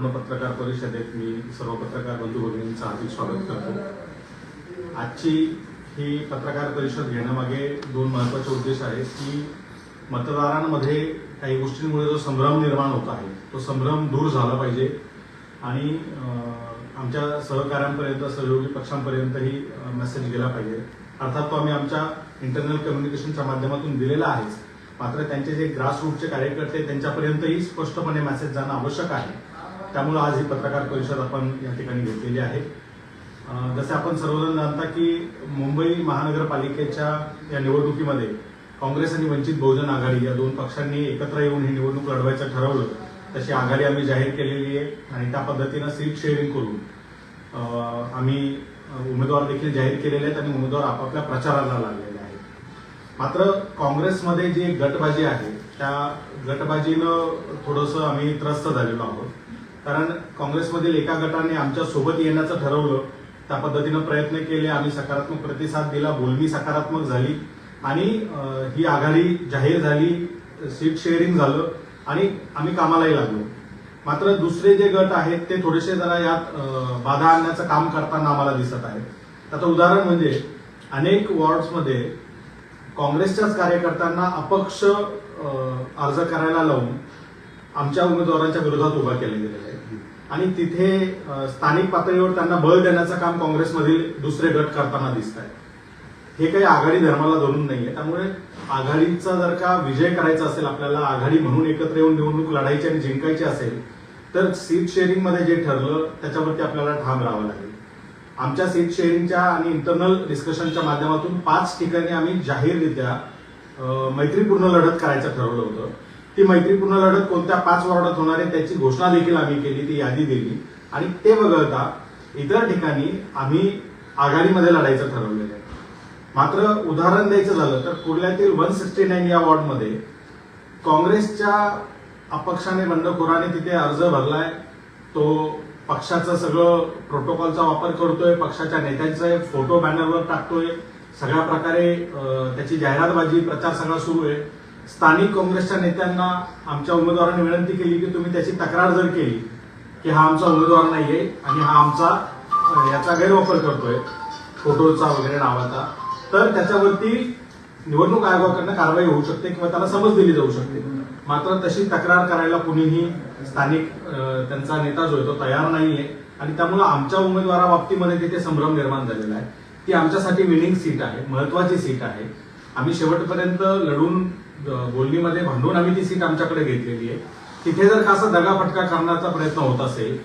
पूर्ण पत्रकार परिषदेत मी सर्व पत्रकार बंधू भगिनींचं हार्दिक स्वागत करतो. आजची ही पत्रकार परिषद घेण्यामागे दोन महत्त्वाचे उद्देश आहेत की मतदारांमध्ये काही गोष्टींमुळे जो संभ्रम निर्माण होत आहे तो संभ्रम दूर झाला पाहिजे आणि आमच्या सहकाऱ्यांपर्यंत सहयोगी पक्षांपर्यंतही मेसेज गेला पाहिजे. अर्थात तो आम्ही आमच्या इंटरनल कम्युनिकेशनच्या माध्यमातून दिलेला आहेच मात्र त्यांचे जे ग्रासरूटचे कार्यकर्ते त्यांच्यापर्यंतही स्पष्टपणे मेसेज जाणं आवश्यक आहे. त्यामुळं आज ही पत्रकार परिषद आपण या ठिकाणी घेतलेली आहे. जसे आपण सर्वजण जाणता की मुंबई महानगरपालिकेच्या या निवडणुकीमध्ये काँग्रेस आणि वंचित बहुजन आघाडी या दोन पक्षांनी एकत्र येऊन ही निवडणूक लढवायचं ठरवलं तशी आघाडी आम्ही जाहीर केलेली आहे आणि त्या पद्धतीनं सीट शेअरिंग करून आम्ही उमेदवार देखील जाहीर केलेले आहेत आणि उमेदवार आपापल्या प्रचाराला लागलेले आहेत. मात्र काँग्रेसमध्ये जी गटबाजी आहे त्या गटबाजीनं थोडंसं आम्ही त्रस्त झालेलो आहोत. कारण काँग्रेसमधील एका गटाने आमच्यासोबत येण्याचं ठरवलं त्या पद्धतीनं प्रयत्न केले आम्ही सकारात्मक प्रतिसाद दिला बोलणी सकारात्मक झाली आणि ही आघाडी जाहीर झाली सीट शेअरिंग झालं आणि आम्ही कामालाही लागलो. मात्र दुसरे जे गट आहेत ते थोडेसे जरा यात बाधा आणण्याचं काम करताना आम्हाला दिसत आहे त्याचं उदाहरण म्हणजे अनेक वॉर्ड्समध्ये काँग्रेसच्याच कार्यकर्त्यांना अपक्ष अर्ज करायला लावून आमच्या उमेदवारांच्या विरोधात उभा केला गेलेला आहे आणि तिथे स्थानिक पातळीवर त्यांना बळ देण्याचं काम काँग्रेसमधील दुसरे गट करताना दिसत आहे हे काही आघाडी धर्माला धरून नाहीये. त्यामुळे आघाडीचा जर का विजय करायचा असेल आपल्याला आघाडी म्हणून एकत्र येऊन निवडणूक लढायची आणि जिंकायची असेल तर सीट शेअरिंगमध्ये जे ठरलं त्याच्यावरती आपल्याला ठाम राहावं लागेल. आमच्या सीट शेअरिंगच्या आणि इंटरनल डिस्कशनच्या माध्यमातून पाच ठिकाणी आम्ही जाहीररित्या मैत्रीपूर्ण लढत करायचं ठरवलं होतं. ती मैत्रीपूर्ण लढत कोणत्या पाच वॉर्डात होणार आहे त्याची घोषणा देखील आम्ही केली ती यादी दिली. आणि ते वगळता इतर ठिकाणी आम्ही आघाडीमध्ये लढायचं ठरवलेलं आहे. मात्र उदाहरण द्यायचं झालं तर कुर्ल्यातील वन सिक्स्टी नाईन या वॉर्डमध्ये काँग्रेसच्या अपक्षाने बंडखोराने तिथे अर्ज भरलाय. तो पक्षाचं सगळं प्रोटोकॉलचा वापर करतोय पक्षाच्या नेत्यांचे फोटो बॅनरवर टाकतोय. सगळ्या प्रकारे त्याची जाहिरातबाजी प्रचार सगळा सुरू आहे. स्थानिक काँग्रेसच्या नेत्यांना आमच्या उमेदवारांनी विनंती केली की तुम्ही त्याची तक्रार जर केली की हा आमचा उमेदवार नाहीये आणि हा आमचा याचा गैरवापर करतोय फोटोचा वगैरे नावाचा तर त्याच्यावरती निवडणूक आयोगाकडनं कारवाई होऊ शकते किंवा त्याला समज दिली जाऊ शकते. मात्र तशी तक्रार करायला कुणीही स्थानिक त्यांचा नेता जो आहे तो तयार नाहीये आणि त्यामुळे आमच्या उमेदवाराबाबतीमध्ये तिथे संभ्रम निर्माण झालेला आहे. ती आमच्यासाठी विनिंग सीट आहे महत्वाची सीट आहे. आम्ही शेवटपर्यंत लढून बोलणीमध्ये भांडून आम्ही ती सीट आमच्याकडे घेतलेली आहे. तिथे जर का असा दगाफटका करण्याचा प्रयत्न होत असेल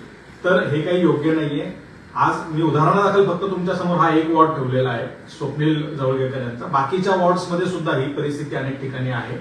तर हे काही योग्य नाहीये. आज मी उदाहरणादाखल फक्त तुमच्यासमोर हा एक वॉर्ड ठेवलेला आहे स्वप्नील जवळगेकर यांचा. बाकीच्या वॉर्ड्समध्ये सुद्धा ही परिस्थिती अनेक ठिकाणी आहे.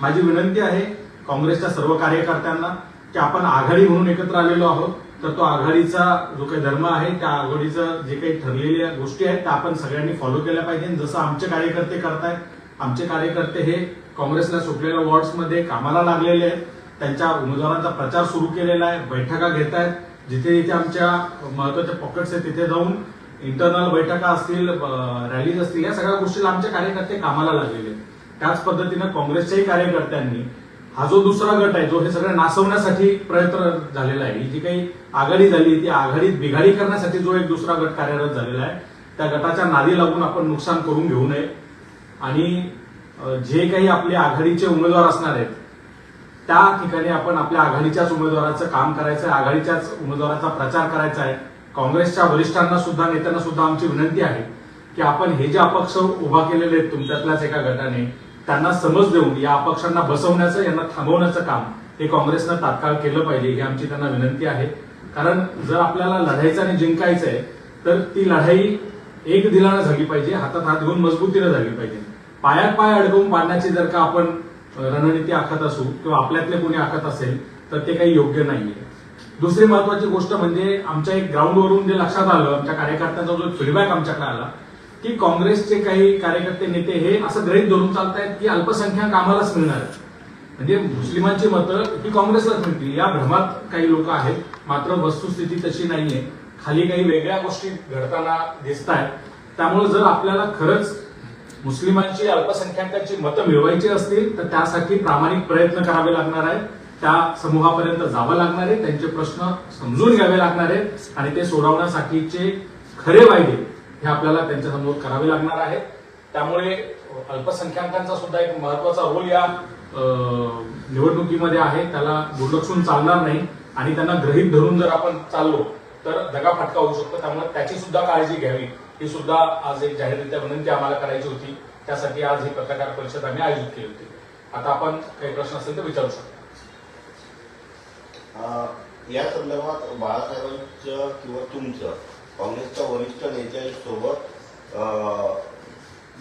माझी विनंती आहे काँग्रेसच्या सर्व कार्यकर्त्यांना की आपण आघाडी म्हणून एकत्र आलेलो आहोत तर तो आघाडीचा जो काही धर्म आहे त्या आघाडीचं जे काही ठरलेल्या गोष्टी आहेत त्या आपण सगळ्यांनी फॉलो केल्या पाहिजे. जसं आमचे कार्यकर्ते करतायत आमचे कार्यकर्ते हे काँग्रेसला सुटलेल्या वॉर्ड्समध्ये कामाला लागलेले आहेत. त्यांच्या उमेदवारांचा प्रचार सुरू केलेला आहे. बैठका घेत आहेत. जिथे जिथे आमच्या महत्त्वाच्या पॉकेट्स आहेत तिथे जाऊन इंटरनल बैठका असतील रॅलीज असतील या सगळ्या गोष्टीला आमचे कार्यकर्ते कामाला लागलेले आहेत. त्याच पद्धतीनं काँग्रेसच्याही कार्यकर्त्यांनी हा जो दुसरा गट आहे जो हे सगळं नासवण्यासाठी प्रयत्न झालेला आहे ही जी काही आघाडी झाली ती आघाडीत बिघाडी करण्यासाठी जो एक दुसरा गट कार्यरत झालेला आहे त्या गटाच्या नादी लागून आपण नुकसान करून घेऊ नये. आणि जे काही आपले आघाडीचे उमेदवार असणार आहेत त्या ठिकाणी आपण आपल्या आघाडीच्याच उमेदवाराचं काम करायचं आहे आघाडीच्याच उमेदवाराचा प्रचार करायचा आहे. काँग्रेसच्या वरिष्ठांना सुद्धा नेत्यांना सुद्धा आमची विनंती आहे की आपण हे जे अपक्ष उभा केलेले आहेत तुमच्यातल्याच एका गटाने त्यांना समज देऊन या अपक्षांना बसवण्याचं यांना थांबवण्याचं काम हे काँग्रेसनं तात्काळ केलं पाहिजे ही आमची त्यांना विनंती आहे. कारण जर आपल्याला लढायचं आणि जिंकायचं आहे तर ती लढाई एक दिलानं झाली पाहिजे हातात हात घेऊन मजबूतीनं झाली पाहिजे. पायात पाय अडकवून पाडण्याची जर का आपण रणनीती आखत असू किंवा आपल्यातले कोणी आखत असेल तर ते काही योग्य नाहीये. दुसरी महत्वाची गोष्ट म्हणजे आमच्या एक ग्राउंडवरून जे लक्षात आलं आमच्या कार्यकर्त्यांचा जो फीडबॅक आमच्याकडे आला की काँग्रेसचे काही कार्यकर्ते नेते हे असं गृहित धरून चालतायत की अल्पसंख्याक आम्हालाच मिळणार म्हणजे मुस्लिमांची मतं ही काँग्रेसलाच मिळतील. या भ्रमात काही लोक आहेत मात्र वस्तुस्थिती तशी नाहीये. खाली काही वेगळ्या गोष्टी घडताना दिसत आहेत त्यामुळे जर आपल्याला खरंच मुस्लिमांची अल्पसंख्याकांची मतं मिळवायची असतील तर त्यासाठी प्रामाणिक प्रयत्न करावे लागणार आहेत. त्या समूहापर्यंत जावं लागणार आहे. त्यांचे प्रश्न समजून घ्यावे लागणार आहेत. आणि ते सोडवण्यासाठीचे खरे वायदे हे आपल्याला त्यांच्यासमोर करावे लागणार आहेत. त्यामुळे अल्पसंख्याकांचा सुद्धा एक महत्त्वाचा रोल या निवडणुकीमध्ये आहे. त्याला दुर्लक्षून चालणार नाही. आणि त्यांना ग्रहित धरून जर आपण चाललो तर दगाफटका होऊ शकतो. त्यामुळे त्याची सुद्धा काळजी घ्यावी. ही सुद्धा आज एक जाहीररित्या विनंती आम्हाला करायची होती. त्यासाठी आज ही पत्रकार परिषद आम्ही आयोजित केली होती. आता आपण काही प्रश्न असेल तर विचारू शकता. अ, या संदर्भात बाळासाहेबांचं किंवा तुमचं काँग्रेसच्या वरिष्ठ नेत्यांसोबत अ,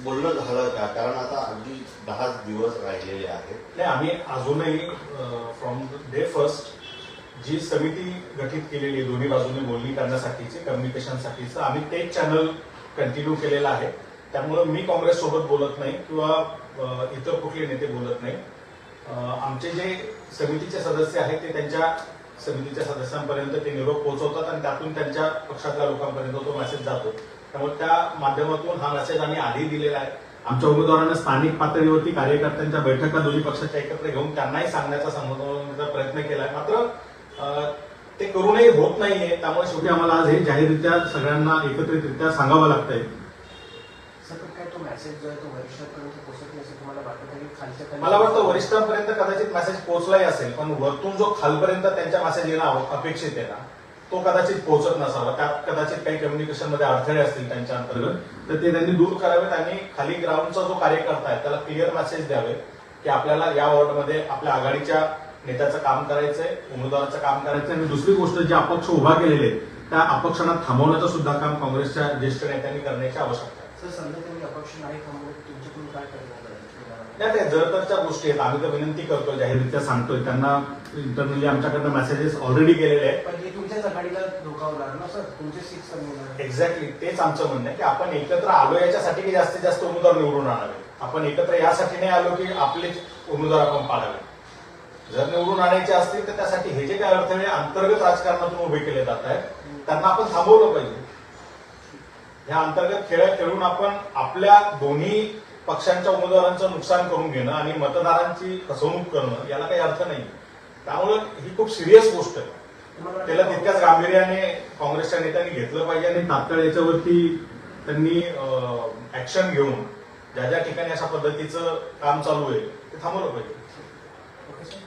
बोलणं झालं का कारण आता अगदी दहाच दिवस राहिलेले आहेत. नाही आम्ही अजूनही फ्रॉम डे फर्स्ट जी समिती गठीत केलेली आहे दोन्ही बाजूने बोलणी करण्यासाठीची कम्युनिकेशनसाठीचं आम्ही तेच चॅनल कंटिन्यू केलेलं आहे. त्यामुळं मी काँग्रेस सोबत बोलत नाही किंवा इतर कुठले नेते बोलत नाही. आमचे जे समितीचे सदस्य आहेत ते त्यांच्या समितीच्या सदस्यांपर्यंत ते निरोप पोहोचवतात आणि त्यातून त्यांच्या पक्षातल्या लोकांपर्यंत तो मेसेज जातो. त्यामुळे त्या माध्यमातून हा मेसेज आम्ही आधी दिलेला आहे. आमच्या उमेदवारांना स्थानिक पातळीवरती कार्यकर्त्यांच्या बैठका दोन्ही पक्षाच्या एकत्र घेऊन त्यांनाही सांगण्याचा समजवण्याचा प्रयत्न केला मात्र ते करूनही होत नाहीये. त्यामुळे शेवटी आम्हाला आज हे जाहीररित्या सगळ्यांना एकत्रितरित्या सांगावं लागतंय. मला वाटतं वरिष्ठांपर्यंत कदाचित मेसेज पोहोचलाही असेल पण वरतून जो खालपर्यंत त्यांच्या मेसेज येणं अपेक्षित आहे ना तो कदाचित पोहोचत नसावा. त्यात कदाचित काही कम्युनिकेशनमध्ये अडथळे असतील त्यांच्या अंतर्गत. तर ते त्यांनी दूर करावेत आणि खाली ग्राउंडचा जो कार्यकर्ता आहे त्याला क्लिअर मेसेज द्यावे की आपल्याला या वॉर्डमध्ये आपल्या आघाडीच्या नेत्याचं काम करायचंय उमेदवाराचं काम करायचंय. आणि दुसरी गोष्ट जे अपक्ष उभा केलेले त्या अपक्षांना थांबवण्याचं सुद्धा काम काँग्रेसच्या ज्येष्ठ नेत्यांनी करण्याची आवश्यकता आहे. सर समजा त्यांनी अपक्ष नाही तुमच्याकडून काय करण्यात आलं नाही ते जरतरच्या गोष्टी आहेत. आम्ही तर विनंती करतोय जाहीररित्या सांगतोय त्यांना इंटरनली आमच्याकडनं मेसेजेस ऑलरेडी गेलेले आहेत. पण हे तुमच्याच आघाडीला धोका होणार ना सर? तुमचे कमी होणार एक्झॅक्टली तेच आमचं म्हणणं आहे की आपण एकत्र आलो याच्यासाठी की जास्तीत जास्त उमेदवार निवडून आणावे? आपण एकत्र यासाठी नाही आलो की आपलेच उमेदवार आपण पाडावे? जर निवडून आणायचे असतील तर त्यासाठी हे जे काही अडथळे अंतर्गत राजकारणातून उभे केले जात आहेत त्यांना आपण थांबवलं पाहिजे. ह्या अंतर्गत खेळ खेळून आपण आपल्या दोन्ही पक्षांच्या उमेदवारांचं नुकसान करून घेणं आणि मतदारांची फसवणूक करणं याला काही अर्थ नाही त्यामुळं ही खूप सिरियस गोष्ट आहे. त्याला तितक्याच गांभीर्याने काँग्रेसच्या नेत्यांनी घेतलं पाहिजे आणि तात्काळ याच्यावरती त्यांनी ऍक्शन घेऊन ज्या ज्या ठिकाणी अशा पद्धतीचं काम चालू आहे ते थांबवलं पाहिजे ओके सर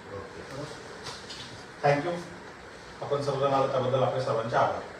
थँक्यू आपण सर्वजण आला त्याबद्दल आपल्या सर्वांचे आभार.